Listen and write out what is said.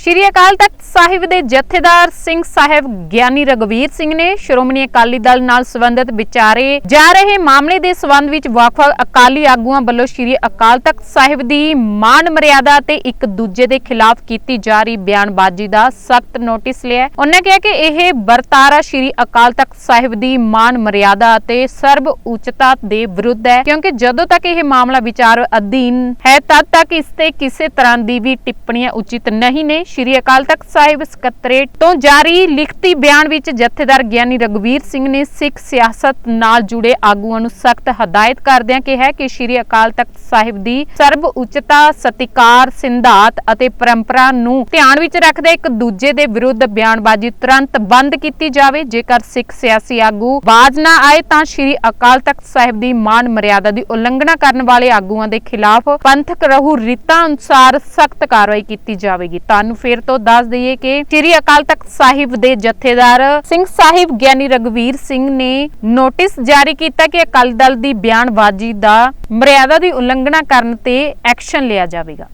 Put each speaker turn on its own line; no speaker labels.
ਸ਼੍ਰੀ ਅਕਾਲ ਤਖਤ ਸਾਹਿਬ ਦੇ ਜਥੇਦਾਰ ਸਿੰਘ ਸਾਹਿਬ ਗਿਆਨੀ ਰਗਵੀਰ ਸਿੰਘ ਨੇ ਸ਼੍ਰੋਮਣੀ ਅਕਾਲੀ ਦਲ ਨਾਲ ਸੰਬੰਧਿਤ ਵਿਚਾਰੇ ਜਾ ਰਹੇ ਮਾਮਲੇ ਦੇ ਸੰਬੰਧ ਵਿੱਚ ਵੱਖ-ਵੱਖ ਅਕਾਲੀ ਆਗੂਆਂ ਵੱਲੋਂ ਸ਼੍ਰੀ ਅਕਾਲ ਤਖਤ ਸਾਹਿਬ ਦੀ ਮਾਨ ਮਰਿਆਦਾ ਤੇ ਇੱਕ ਦੂਜੇ ਦੇ ਖਿਲਾਫ ਕੀਤੀ ਜਾ ਰਹੀ ਬਿਆਨਬਾਜ਼ੀ ਦਾ ਸਖਤ ਨੋਟਿਸ ਲਿਆ ਹੈ। ਉਹਨਾਂ ਕਿਹਾ ਕਿ ਇਹ ਵਰਤਾਰਾ ਸ਼੍ਰੀ ਅਕਾਲ ਤਖਤ ਸਾਹਿਬ ਦੀ ਮਾਨ ਮਰਿਆਦਾ ਅਤੇ ਸਰਬ ਉੱਚਤਾ ਦੇ ਵਿਰੁੱਧ ਹੈ, ਕਿਉਂਕਿ ਜਦੋਂ ਤੱਕ ਇਹ ਮਾਮਲਾ ਵਿਚਾਰ ਅਧੀਨ ਹੈ, ਤਦ ਤੱਕ ਇਸ ਤੇ ਕਿਸੇ ਤਰ੍ਹਾਂ ਦੀ ਵੀ ਟਿੱਪਣੀਆਂ ਉਚਿਤ ਨਹੀਂ ਨੇ ਸ਼੍ਰੀ ਅਕਾਲ ਤਖਤ ਸਾਹਿਬ ਸਕੱਤਰੇਟ ਤੋਂ ਜਾਰੀ ਲਿਖਤੀ ਬਿਆਨ ਵਿੱਚ ਜਥੇਦਾਰ ਗਿਆਨੀ ਰਗਵੀਰ ਸਿੰਘ ਨੇ ਸਿੱਖ ਸਿਆਸਤ ਨਾਲ ਜੁੜੇ ਆਗੂਆਂ ਨੂੰ ਸਖਤ ਹਦਾਇਤ ਕਰਦਿਆਂ ਕਿਹਾ ਕਿ ਸ਼੍ਰੀ ਅਕਾਲ ਤਖਤ ਸਾਹਿਬ ਦੀ ਸਰਬ ਉੱਚਤਾ, ਸਤਿਕਾਰ, ਸਿੰਧਾਤ ਅਤੇ ਪਰੰਪਰਾ ਨੂੰ ਧਿਆਨ ਵਿੱਚ ਰੱਖਦੇ ਇੱਕ ਦੂਜੇ ਦੇ ਵਿਰੁੱਧ ਬਿਆਨਬਾਜ਼ੀ ਤੁਰੰਤ ਬੰਦ ਕੀਤੀ ਜਾਵੇ। ਜੇਕਰ ਸਿੱਖ ਸਿਆਸੀ ਆਗੂ ਬਾਜ਼ ਨਾ ਆਏ ਤਾਂ ਸ਼੍ਰੀ ਅਕਾਲ ਤਖਤ ਸਾਹਿਬ ਦੀ ਮਾਨ ਮਰਿਆਦਾ ਦੀ ਉਲੰਘਣਾ ਕਰਨ ਵਾਲੇ ਆਗੂਆਂ ਦੇ ਖਿਲਾਫ ਪੰਥਕ ਰਹੂ ਰੀਤਾਂ ਅਨੁਸਾਰ ਸਖਤ ਕਾਰਵਾਈ ਕੀਤੀ ਜਾਵੇਗੀ। ਤੁਹਾਨੂੰ ਫਿਰ ਤੋਂ ਦੱਸ ਦਈਏ ਕਿ ਸ਼੍ਰੀ ਅਕਾਲ ਤਖਤ ਸਾਹਿਬ ਦੇ ਜਥੇਦਾਰ ਸਿੰਘ ਸਾਹਿਬ ਗਿਆਨੀ ਰਗਵੀਰ ਸਿੰਘ ਨੇ ਨੋਟਿਸ ਜਾਰੀ ਕੀਤਾ ਕਿ ਅਕਾਲੀ ਦਲ ਦੀ ਬਿਆਨਬਾਜ਼ੀ ਦਾ ਮਰਿਆਦਾ ਦੀ ਉਲੰਘਣਾ ਕਰਨ ਤੇ ਐਕਸ਼ਨ ਲਿਆ ਜਾਵੇਗਾ।